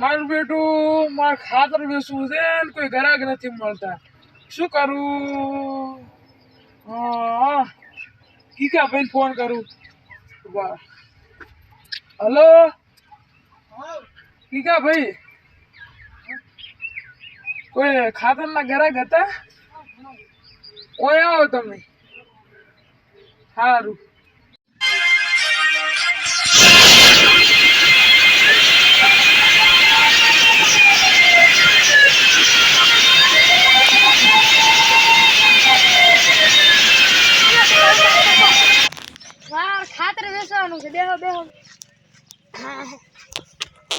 મારું બેટું, મારે ખાતર બેસવું છે ને કોઈ ગ્રાહક નથી મળતા. શું કરું? કીકા ભાઈ ફોન કરું. હલો? કીકા ભાઈ કોઈ ખાતરના ગ્રાહક હતા? ઓય આવો તમે. સારું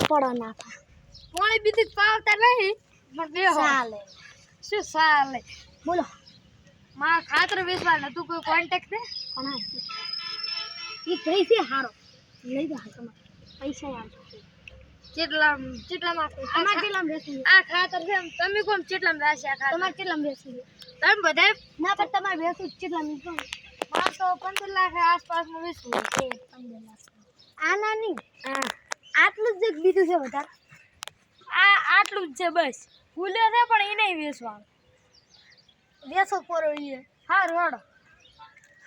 પડો નાખા. પાણી બીજી પાવતા નહીં પણ બેહો ચાલે. શું ચાલે? બોલો. મારા ખાતર વેચવાનું તું કોઈ કોન્ટેક્ટ છે હારો. લઈ જા તમારે પૈસા આપજો કેટલા કેટલામાં બેસી આ ખાતર છે તમે કોમ કેટલામાં રાશે આ ખાતર? તમારે કેટલામાં બેસી તમે બધા ના પણ તમારે જ કેટલામાં? મારે તો પંદર લાખ આસપાસમાં વેચવું છે. પંદર લાખ આના નહીં. આટલું જ એક બીજું છે વધારે આ આટલું જ છે બસ. ફૂલ્યો છે પણ એ નહીં વેચવાનું. વેસો પોરો એ હારું હાડો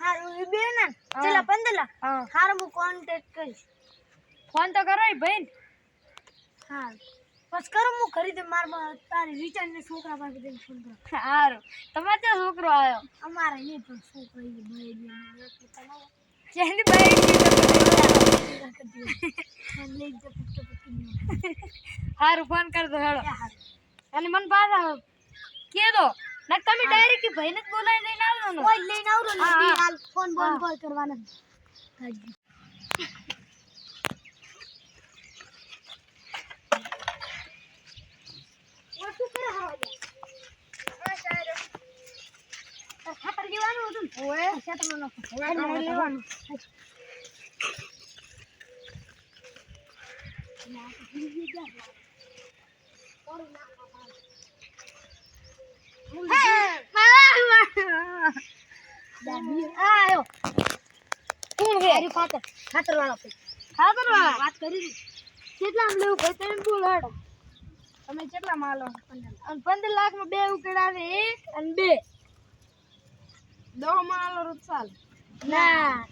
હારું એ બે ના. ચલા પંદર હા. હારું હું કોન્ટેક્ટ કરીશ. ફોન તો કરો ભાઈ હા બસ કરો હું ખરીદે મારા તારી રિચાર્જ ને છોકરા પાસે જઈને ફોન કરો. સારું તમારે ત્યાં છોકરો આવ્યો. અમારે નહીં પણ છોકરો ઈ ભાઈ પછી સારું ફોન કરતો હેડો અને મને પાછા કે દો ના તમે ડાયરેક્ટ ભાઈને જ બોલાવી લઈને આવજો ને લઈને આવરો ને ફોન બોલ. કરવાના હાજી ઓ શું કરે હવા દે ખાતર લેવાનું હતું ને ઓએ ખેતરમાં નાખો. તમારે લેવાનું. આયો કોણ છે અરે ખાતર ખાતર વાળા ભાઈ ખાતર વાળા વાત કરી હતી. કેટલા લેવું ભાઈ તમે કેટલા માલો પંદર લાખમાં બે ઉકેડા એક અને બે દો માલો રૂપિયા ના.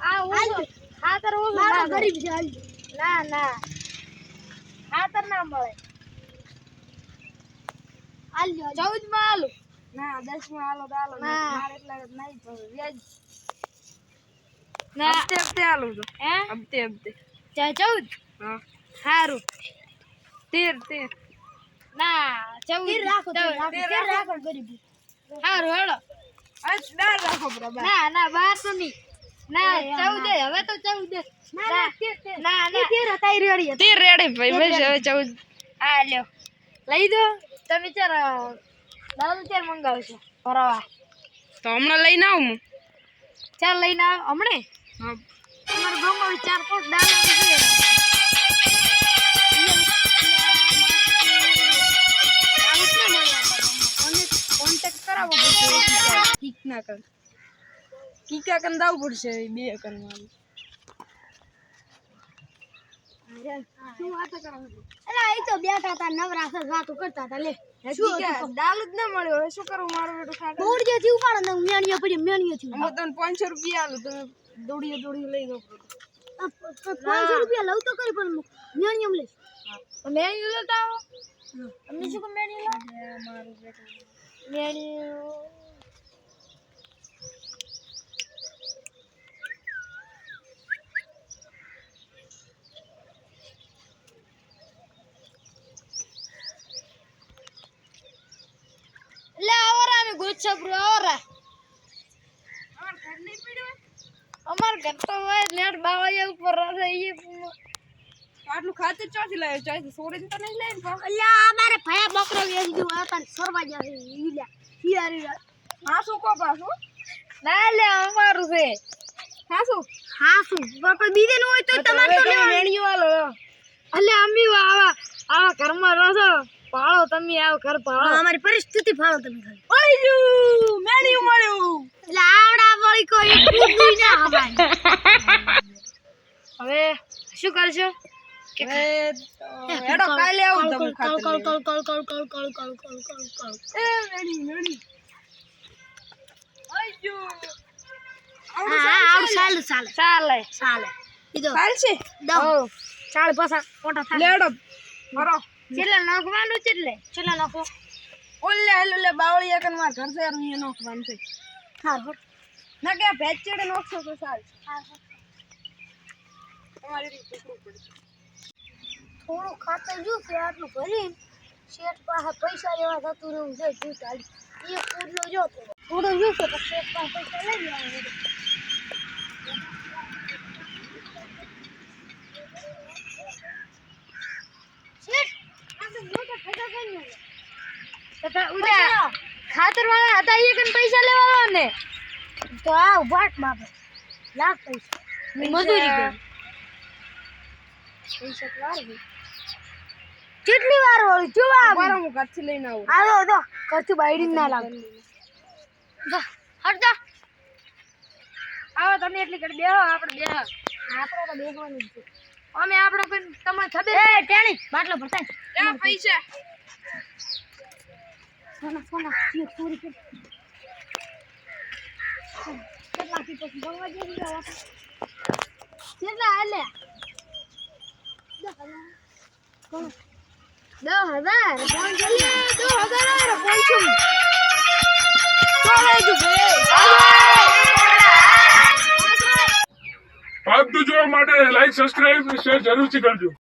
આ ઓછો ખાતર ઓછું મારો ગરીબ છે. ના ના. ખાતર ના મળે. આલ્યો ચૌદમાં આલું. ના દસમાં આલો તો આલો. મારે એટલા નહીં પણ વ્યાજ. ના. હપ્તે હપ્તે આલું તો હે? હપ્તે હપ્તે. ચા ચૌદ? હા. સારું તેર તેર. ના ચૌદ. રાખો તેર. રાખો. ગરીબ. સારું હેડો. રાખો ના ના બાર તો નહીં. ના એ, એમ ચૌદ ના. હવે તો ચૌદ. ના ના ના ઈ તેર હતા રેડી તેર રેડી ભાઈ બસ હવે ચૌદ. હા લ્યો. લઈ દો. તમે ચાર દારૂ ચાર મંગાવશો ભરાવા. તો હમણાં લઈને આવું હું. ચાર લઈને આવો હમણે? તમારા ગામમાં ચાર પાંચ દારૂ ના કર. કીકા કન દાવ પડશે બે કન શું વાતો કરો અલા, ઈ તો બેઠા હતા નવરા વાતો કરતા હતા લે. શું દાલ જ ના મળ્યો હવે શું કરું મારું બેટું ખાટું દોડીએ થી ઉપાડો ને મેણીએ પડી મેણીએ થી હું તને પાંચસો રૂપિયા આલું તમે દોડીએ દોડીએ લઈ દો પાંચસો રૂપિયા લઉં તો કરી પણ મેણીએ લઈશ. મેણી લેતા આવો. તમને શું મેણી લો મેણી લે ગોચ્છા આવરા અમાર ઘર તો હોય નેટ બાવાયા ઉપર રહે આટલું ખાતર ચોથી લાવ્યો? ચોથી સોરે તો નહીં લઈને. અલ્યા અમારે ભયા બકરો વેચી દીધું આ તારે સરવા જાય ઈલા હિયારી હા શું કો પાછું? ના લે અમારું છે. હા શું હા શું બીજે નું હોય તો તમારે તો લેવાનું. એટલે અમી આવા આવા ઘરમાં રહો છો. પાળો તમે આવ ઘર ફાળો હા, અમારી પરિસ્થિતિ ફાળો તમે ઘર ઓયલું મેન્યુ મળ્યું. એટલે આવડા વળી કોઈ એક ના હવાય. હવે શું કરશો? હેડો કાલે આવું તમે કળ કળ કળ કળ કળ કળ કળ કળ કળ કળ કળ. એ મેડી મેડી આઈજો હા હા આવડું ચાલે. ચાલે. ચાલે. ચાલે. ચાલશે? દો ચાલે પાછા મોટા લેડો. મારો છેલ્લે નાખવાનું છેલ્લે છેલ્લે નાખો. ઓલે હેલો બાવળી કન ઘર છે રૂ નાખવાનું છે. હા હો. ના કે ભેજ ચડે નાખશો તો ચાલ હા હા. તમારી રીતે થોડું ખાતર જો કે આટલું ભરી શેઠ પાસે પૈસા લેવા થતું રહ્યું છે હાલી એ પૂરલો જો થોડો જો તો શેઠ પાસે પૈસા લઈ લેવા શેઠ આ તો મોટા ખોટા કરી લે ઉડા ખાતર વાળા હતા એ કન પૈસા લેવા ને? તો આ ઉભાટ બાપ લાખ પૈસા. મજૂરી કરી. પૈસા તો વાર ગઈ કેટલી વાર વળી જોવા મારા હું ઘરથી લઈને આવું. આવો તો કરતું બાયડી ના લાગે. જા હટ જા. આવો તમે એટલી કરી બેહો આપણે બેહો આપણે તો બેસવાનું જ છે. અમે આપણે તમને ખબર એ ટેણી બાટલો ભરતા પૈસા. Sana, sana. Hier, vor dir. કેટલા પીપો ભણવા જઈ રહ્યા કેટલા એટલે દસ હજાર ફોન ચલી દસ હજાર ફોન છું ચાલે છું ભાઈ આપ તો જોવા માટે લાઈક સબસ્ક્રાઇબ શેર જરૂરથી કરજો